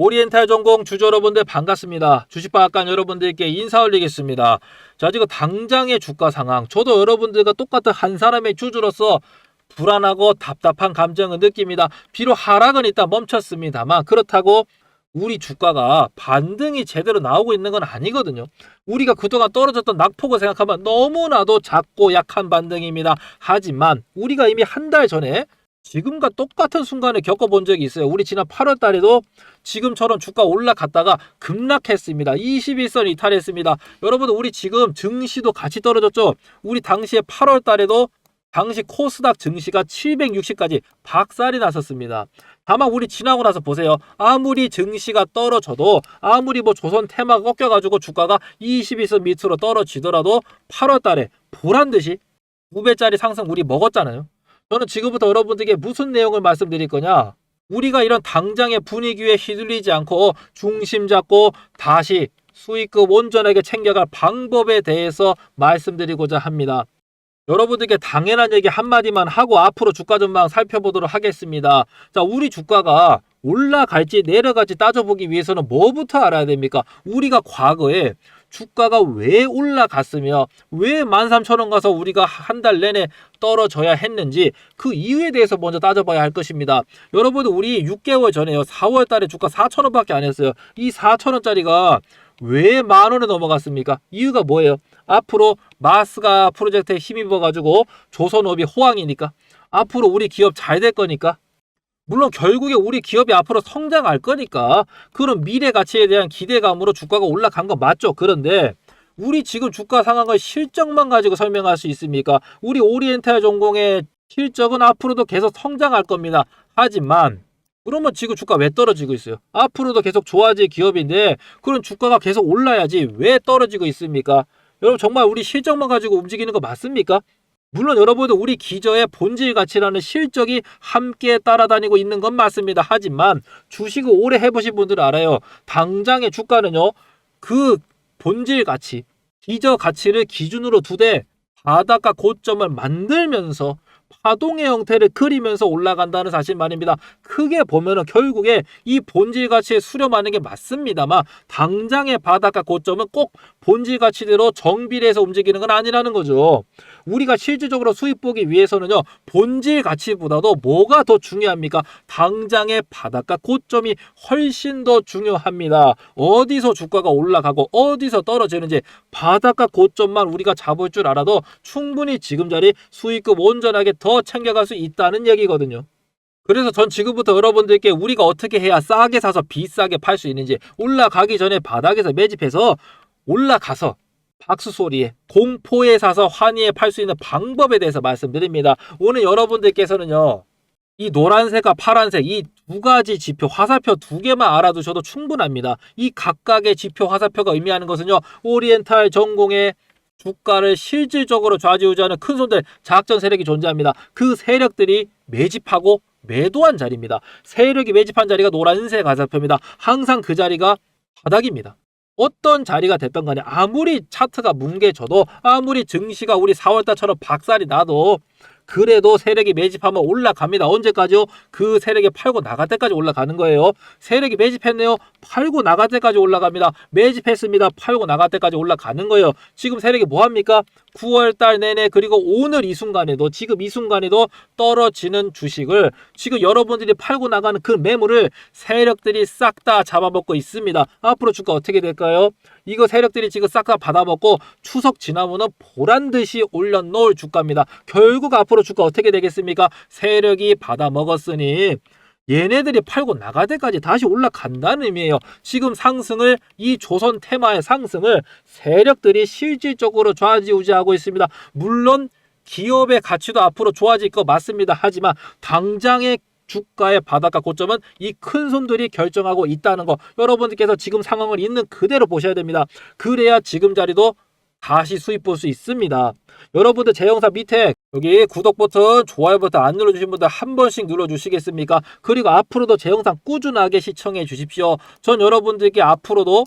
오리엔탈 전공 주주 여러분들 반갑습니다. 주식방앗간 여러분들께 인사 올리겠습니다. 자, 지금 당장의 주가 상황. 저도 여러분들과 똑같은 한 사람의 주주로서 불안하고 답답한 감정을 느낍니다. 비록 하락은 일단 멈췄습니다만 그렇다고 우리 주가가 반등이 제대로 나오고 있는 건 아니거든요. 우리가 그동안 떨어졌던 낙폭을 생각하면 너무나도 작고 약한 반등입니다. 하지만 우리가 이미 한 달 전에 지금과 똑같은 순간을 겪어본 적이 있어요. 우리 지난 8월 달에도 지금처럼 주가 올라갔다가 급락했습니다. 21선 이탈했습니다. 여러분 우리 지금 증시도 같이 떨어졌죠. 우리 당시에 8월 달에도 당시 코스닥 증시가 760까지 박살이 났었습니다. 다만 우리 지나고 나서 보세요. 아무리 증시가 떨어져도 아무리 뭐 조선 테마가 꺾여가지고 주가가 21선 밑으로 떨어지더라도 8월 달에 보란 듯이 2배짜리 상승 우리 먹었잖아요. 저는 지금부터 여러분들에게 무슨 내용을 말씀드릴 거냐? 우리가 이런 당장의 분위기에 휘둘리지 않고 중심 잡고 다시 수익금 온전하게 챙겨갈 방법에 대해서 말씀드리고자 합니다. 여러분들께 당연한 얘기 한마디만 하고 앞으로 주가 전망 살펴보도록 하겠습니다. 자, 우리 주가가 올라갈지 내려갈지 따져보기 위해서는 뭐부터 알아야 됩니까? 우리가 과거에 주가가 왜 올라갔으며 왜 13,000원 가서 우리가 한 달 내내 떨어져야 했는지 그 이유에 대해서 먼저 따져봐야 할 것입니다. 여러분들 우리 6개월 전에요. 4월 달에 주가 4,000원밖에 안 했어요. 이 4,000원짜리가 왜 만 원에 넘어갔습니까? 이유가 뭐예요? 앞으로 마스가 프로젝트에 힘입어 가지고 조선업이 호황이니까 앞으로 우리 기업 잘 될 거니까 물론 결국에 우리 기업이 앞으로 성장할 거니까 그런 미래 가치에 대한 기대감으로 주가가 올라간 거 맞죠. 그런데 우리 지금 주가 상황을 실적만 가지고 설명할 수 있습니까? 우리 오리엔탈 전공의 실적은 앞으로도 계속 성장할 겁니다. 하지만 그러면 지금 주가 왜 떨어지고 있어요? 앞으로도 계속 좋아질 기업인데 그런 주가가 계속 올라야지 왜 떨어지고 있습니까? 여러분 정말 우리 실적만 가지고 움직이는 거 맞습니까? 물론 여러분도 우리 기저의 본질 가치라는 실적이 함께 따라다니고 있는 건 맞습니다. 하지만 주식을 오래 해보신 분들은 알아요. 당장의 주가는요. 그 본질 가치, 기저 가치를 기준으로 두되 바닥과 고점을 만들면서 파동의 형태를 그리면서 올라간다는 사실 말입니다. 크게 보면은 결국에 이 본질 가치에 수렴하는 게 맞습니다만 당장의 바닥과 고점은 꼭 본질 가치대로 정비례해서 움직이는 건 아니라는 거죠. 우리가 실질적으로 수익 보기 위해서는요. 본질 가치보다도 뭐가 더 중요합니까? 당장의 바닥과 고점이 훨씬 더 중요합니다. 어디서 주가가 올라가고 어디서 떨어지는지 바닥과 고점만 우리가 잡을 줄 알아도 충분히 지금 자리 수익금 온전하게 더 챙겨갈 수 있다는 얘기거든요. 그래서 전 지금부터 여러분들께 우리가 어떻게 해야 싸게 사서 비싸게 팔 수 있는지 올라가기 전에 바닥에서 매집해서 올라가서 박수 소리에 공포에 사서 환희에 팔 수 있는 방법에 대해서 말씀드립니다. 오늘 여러분들께서는요. 이 노란색과 파란색 이 두 가지 지표 화살표 두 개만 알아두셔도 충분합니다. 이 각각의 지표 화살표가 의미하는 것은요. 오리엔탈 전공의 주가를 실질적으로 좌지우지하는 큰 손들 작전 세력이 존재합니다. 그 세력들이 매집하고 매도한 자리입니다. 세력이 매집한 자리가 노란색 화살표입니다. 항상 그 자리가 바닥입니다. 어떤 자리가 됐던 간에 아무리 차트가 뭉개져도 아무리 증시가 우리 4월달처럼 박살이 나도 그래도 세력이 매집하면 올라갑니다. 언제까지요? 그 세력이 팔고 나갈 때까지 올라가는 거예요. 세력이 매집했네요. 팔고 나갈 때까지 올라갑니다. 매집했습니다. 팔고 나갈 때까지 올라가는 거예요. 지금 세력이 뭐 합니까? 9월 달 내내 그리고 오늘 이 순간에도 지금 이 순간에도 떨어지는 주식을 지금 여러분들이 팔고 나가는 그 매물을 세력들이 싹 다 잡아먹고 있습니다. 앞으로 주가 어떻게 될까요? 이거 세력들이 지금 싹 다 받아먹고 추석 지나면은 보란 듯이 올려놓을 주가입니다. 결국 앞으로 주가 어떻게 되겠습니까? 세력이 받아먹었으니 얘네들이 팔고 나갈 때까지 다시 올라간다는 의미예요. 지금 상승을 이 조선 테마의 상승을 세력들이 실질적으로 좌지우지하고 있습니다. 물론 기업의 가치도 앞으로 좋아질 거 맞습니다. 하지만 당장의 주가의 바닥과 고점은 이 큰 손들이 결정하고 있다는 거 여러분들께서 지금 상황을 있는 그대로 보셔야 됩니다. 그래야 지금 자리도 다시 수익 볼수 있습니다. 여러분들 제 영상 밑에 여기 구독 버튼, 좋아요 버튼 안 눌러주신 분들 한 번씩 눌러주시겠습니까? 그리고 앞으로도 제 영상 꾸준하게 시청해 주십시오. 전 여러분들께 앞으로도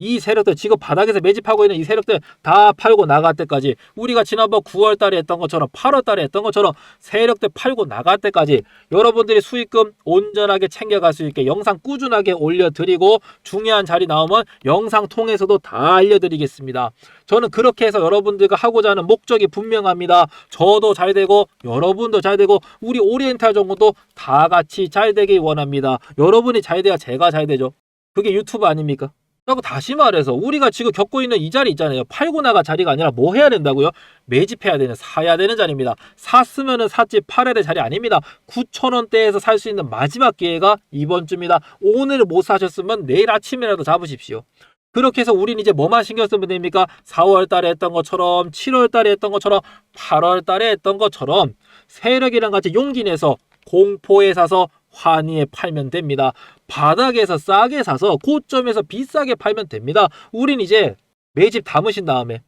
이 세력들 지금 바닥에서 매집하고 있는 이 세력들 다 팔고 나갈 때까지 우리가 지난번 9월 달에 했던 것처럼 8월 달에 했던 것처럼 세력들 팔고 나갈 때까지 여러분들이 수익금 온전하게 챙겨갈 수 있게 영상 꾸준하게 올려드리고 중요한 자리 나오면 영상 통해서도 다 알려드리겠습니다. 저는 그렇게 해서 여러분들과 하고자 하는 목적이 분명합니다. 저도 잘 되고 여러분도 잘 되고 우리 오리엔탈 정보도 다 같이 잘 되길 원합니다. 여러분이 잘 돼야 제가 잘 되죠. 그게 유튜브 아닙니까? 그리고 다시 말해서 우리가 지금 겪고 있는 이 자리 있잖아요. 팔고 나갈 자리가 아니라 뭐 해야 된다고요? 매집해야 되는 사야 되는 자리입니다. 샀으면은 샀지 팔아야 될 자리 아닙니다. 9천 원대에서 살 수 있는 마지막 기회가 이번 주입니다. 오늘 못 사셨으면 내일 아침이라도 잡으십시오. 그렇게 해서 우린 이제 뭐만 신경 쓰면 됩니까? 4월 달에 했던 것처럼 7월 달에 했던 것처럼 8월 달에 했던 것처럼 세력이랑 같이 용기 내서 공포에 사서 환희에 팔면 됩니다. 바닥에서 싸게 사서 고점에서 비싸게 팔면 됩니다. 우린 이제 매집 담으신 다음에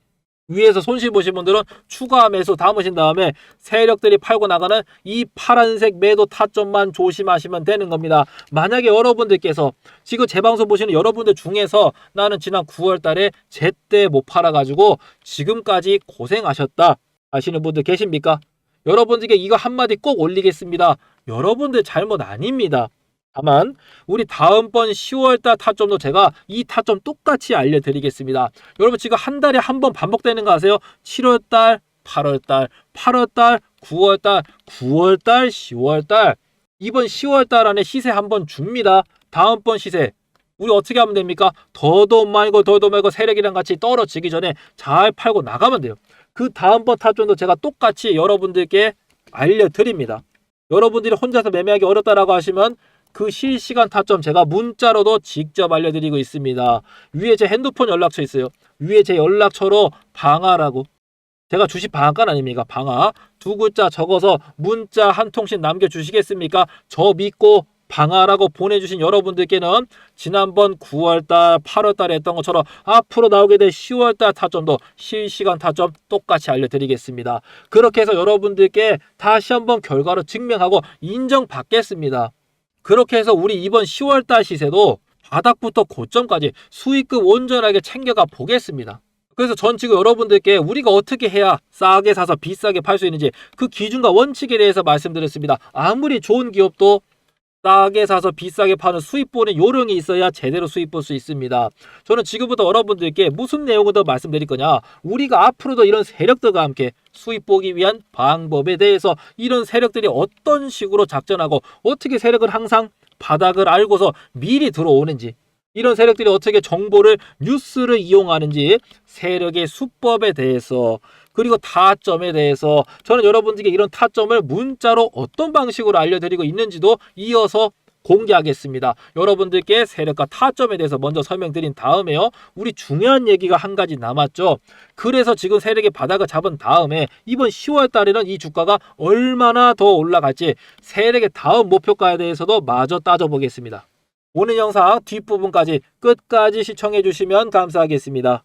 위에서 손실 보신 분들은 추가 매수 담으신 다음에 세력들이 팔고 나가는 이 파란색 매도 타점만 조심하시면 되는 겁니다. 만약에 여러분들께서 지금 제 방송 보시는 여러분들 중에서 나는 지난 9월 달에 제때 못 팔아가지고 지금까지 고생하셨다 하시는 분들 계십니까? 여러분들께 이거 한마디 꼭 올리겠습니다. 여러분들 잘못 아닙니다. 다만 우리 다음번 10월달 타점도 제가 이 타점 똑같이 알려드리겠습니다. 여러분 지금 한 달에 한 번 반복되는 거 아세요? 7월달, 8월달, 8월달, 9월달, 9월달, 10월달 이번 10월달 안에 시세 한 번 줍니다. 다음번 시세 우리 어떻게 하면 됩니까? 더도 말고 더도 말고 세력이랑 같이 떨어지기 전에 잘 팔고 나가면 돼요. 그 다음번 타점도 제가 똑같이 여러분들께 알려드립니다. 여러분들이 혼자서 매매하기 어렵다라고 하시면 그 실시간 타점 제가 문자로도 직접 알려드리고 있습니다. 위에 제 핸드폰 연락처 있어요. 위에 제 연락처로 방아라고. 제가 주식 방앗간 아닙니까? 방아. 두 글자 적어서 문자 한 통씩 남겨주시겠습니까? 저 믿고 방아라고 보내주신 여러분들께는 지난번 9월달, 8월달에 했던 것처럼 앞으로 나오게 될 10월달 타점도 실시간 타점 똑같이 알려드리겠습니다. 그렇게 해서 여러분들께 다시 한번 결과로 증명하고 인정받겠습니다. 그렇게 해서 우리 이번 10월달 시세도 바닥부터 고점까지 수익금 온전하게 챙겨가 보겠습니다. 그래서 전 지금 여러분들께 우리가 어떻게 해야 싸게 사서 비싸게 팔 수 있는지 그 기준과 원칙에 대해서 말씀드렸습니다. 아무리 좋은 기업도 싸게 사서 비싸게 파는 수입 보는 요령이 있어야 제대로 수입 볼 수 있습니다. 저는 지금부터 여러분들께 무슨 내용을 더 말씀드릴 거냐? 우리가 앞으로도 이런 세력들과 함께 수입 보기 위한 방법에 대해서 이런 세력들이 어떤 식으로 작전하고 어떻게 세력을 항상 바닥을 알고서 미리 들어오는지 이런 세력들이 어떻게 정보를 뉴스를 이용하는지 세력의 수법에 대해서 그리고 타점에 대해서 저는 여러분들께 이런 타점을 문자로 어떤 방식으로 알려드리고 있는지도 이어서 공개하겠습니다. 여러분들께 세력과 타점에 대해서 먼저 설명드린 다음에요. 우리 중요한 얘기가 한 가지 남았죠. 그래서 지금 세력의 바닥을 잡은 다음에 이번 10월 달에는 이 주가가 얼마나 더 올라갈지 세력의 다음 목표가에 대해서도 마저 따져보겠습니다. 오늘 영상 뒷부분까지 끝까지 시청해 주시면 감사하겠습니다.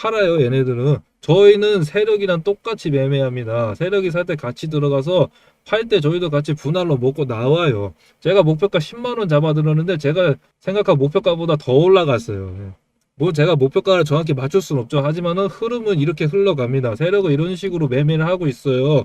팔아요. 얘네들은 저희는 세력이랑 똑같이 매매합니다. 세력이 살 때 같이 들어가서 팔 때 저희도 같이 분할로 먹고 나와요. 제가 목표가 10만 원 잡아 들었는데 제가 생각한 목표가보다 더 올라갔어요. 예. 뭐 제가 목표가를 정확히 맞출 수는 없죠. 하지만은 흐름은 이렇게 흘러갑니다. 세력은 이런 식으로 매매를 하고 있어요.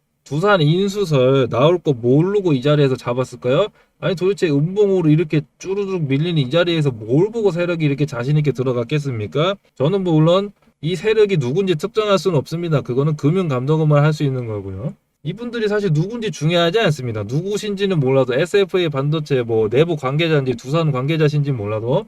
두산 인수설 나올 거 모르고 이 자리에서 잡았을까요? 아니 도대체 음봉으로 이렇게 쭈루룩 밀리는 이 자리에서 뭘 보고 세력이 이렇게 자신 있게 들어갔겠습니까? 저는 뭐 물론 이 세력이 누군지 특정할 수는 없습니다. 그거는 금융 감독만 할 수 있는 거고요. 이분들이 사실 누군지 중요하지 않습니다. 누구신지는 몰라도 SFA 반도체 뭐 내부 관계자인지 두산 관계자신지 몰라도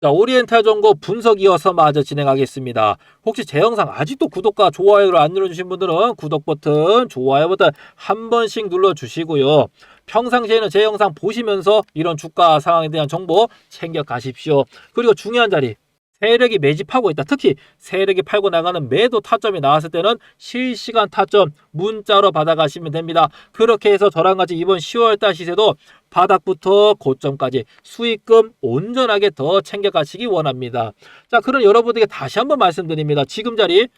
자, 오리엔탈 정보 분석 이어서 마저 진행하겠습니다. 혹시 제 영상 아직도 구독과 좋아요를 안 눌러주신 분들은 구독 버튼, 좋아요 버튼 한 번씩 눌러주시고요. 평상시에는 제 영상 보시면서 이런 주가 상황에 대한 정보 챙겨 가십시오. 그리고 중요한 자리. 세력이 매집하고 있다. 특히 세력이 팔고 나가는 매도 타점이 나왔을 때는 실시간 타점 문자로 받아가시면 됩니다. 그렇게 해서 저랑 같이 이번 10월달 시세도 바닥부터 고점까지 수익금 온전하게 더 챙겨가시기 원합니다. 자, 그럼 여러분들에게 다시 한번 말씀드립니다. 지금 자리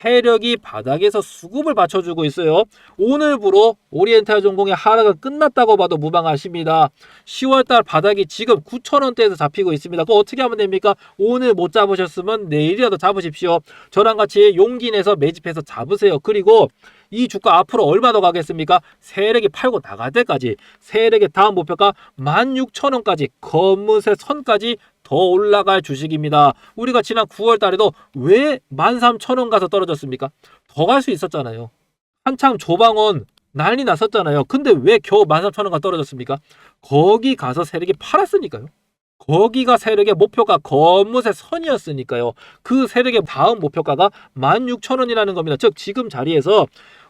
세력이 바닥에서 수급을 받쳐주고 있어요. 오늘부로 오리엔탈 전공의 하락은 끝났다고 봐도 무방하십니다. 10월달 바닥이 지금 9천원대에서 잡히고 있습니다. 그거 어떻게 하면 됩니까? 오늘 못 잡으셨으면 내일이라도 잡으십시오. 저랑 같이 용기 내서 매집해서 잡으세요. 그리고 이 주가 앞으로 얼마 더 가겠습니까? 세력이 팔고 나갈 때까지 세력의 다음 목표가 16,000원까지 검은색 선까지 더 올라갈 주식입니다. 우리가 지난 9월 달에도 왜 13,000원 가서 떨어졌습니까? 더 갈 수 있었잖아요. 한창 조방원 난리 났었잖아요. 근데 왜 겨우 13,000원가 떨어졌습니까? 거기 가서 세력이 팔았으니까요. 거기가 세력의 목표가 검은색 선이었으니까요. 그 세력의 다음 목표가가 16,000원이라는 겁니다. 즉 지금 자리에서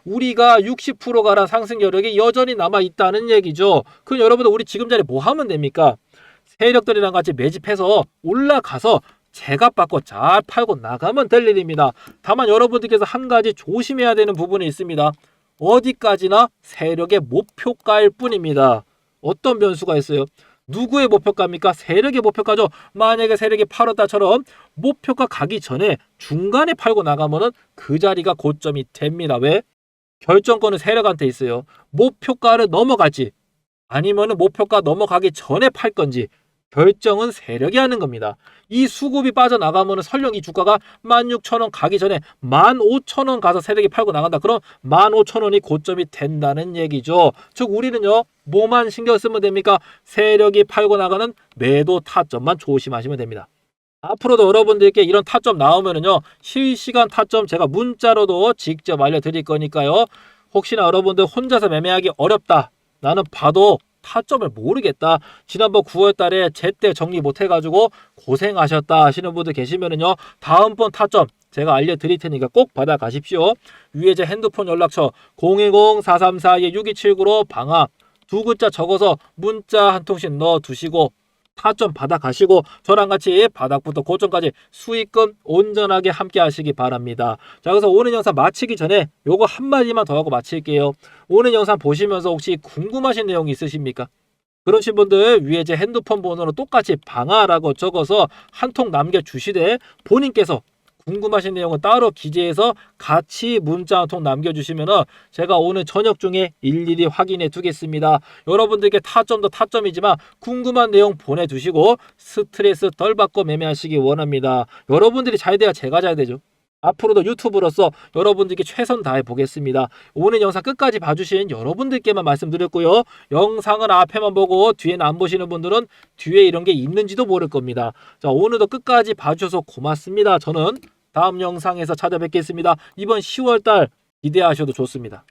우리가 60% 가란 상승 여력이 여전히 남아 있다는 얘기죠. 그럼 여러분들 우리 지금 자리에 뭐 하면 됩니까? 세력들이랑 같이 매집해서 올라가서 제값 받고 잘 팔고 나가면 될 일입니다. 다만 여러분들께서 한 가지 조심해야 되는 부분이 있습니다. 어디까지나 세력의 목표가일 뿐입니다. 어떤 변수가 있어요? 누구의 목표가입니까? 세력의 목표가죠. 만약에 세력이 8월달처럼 목표가 가기 전에 중간에 팔고 나가면은 그 자리가 고점이 됩니다. 왜? 결정권은 세력한테 있어요. 목표가를 넘어갈지 아니면 은 목표가 넘어가기 전에 팔 건지 결정은 세력이 하는 겁니다. 이 수급이 빠져나가면 설령 이 주가가 16,000원 가기 전에 15,000원 가서 세력이 팔고 나간다. 그럼 15,000원이 고점이 된다는 얘기죠. 즉 우리는요. 뭐만 신경 쓰면 됩니까? 세력이 팔고 나가는 매도 타점만 조심하시면 됩니다. 앞으로도 여러분들께 이런 타점 나오면은요. 실시간 타점 제가 문자로도 직접 알려드릴 거니까요. 혹시나 여러분들 혼자서 매매하기 어렵다. 나는 봐도 타점을 모르겠다. 지난번 9월 달에 제때 정리 못 해가지고 고생하셨다 하시는 분들 계시면은요. 다음번 타점 제가 알려드릴 테니까 꼭 받아 가십시오. 위에 제 핸드폰 연락처 010-434-6279로 방학 두 글자 적어서 문자 한 통씩 넣어 두시고 타점 받아 가시고 저랑 같이 바닥부터 고점까지 수익금 온전하게 함께 하시기 바랍니다. 자, 그래서 오늘 영상 마치기 전에 요거 한마디만 더 하고 마칠게요. 오늘 영상 보시면서 혹시 궁금하신 내용 있으십니까? 그러신 분들 위에 제 핸드폰 번호로 똑같이 방아라고 적어서 한 통 남겨주시되 본인께서 궁금하신 내용은 따로 기재해서 같이 문자 한 통 남겨주시면 제가 오늘 저녁 중에 일일이 확인해 두겠습니다. 여러분들께 타점도 타점이지만 궁금한 내용 보내주시고 스트레스 덜 받고 매매하시기 원합니다. 여러분들이 잘 돼야 제가 잘 되죠. 앞으로도 유튜브로서 여러분들께 최선 다해 보겠습니다. 오늘 영상 끝까지 봐주신 여러분들께만 말씀드렸고요. 영상은 앞에만 보고 뒤에는 안 보시는 분들은 뒤에 이런 게 있는지도 모를 겁니다. 자, 오늘도 끝까지 봐주셔서 고맙습니다. 저는 다음 영상에서 찾아뵙겠습니다. 이번 10월달 기대하셔도 좋습니다.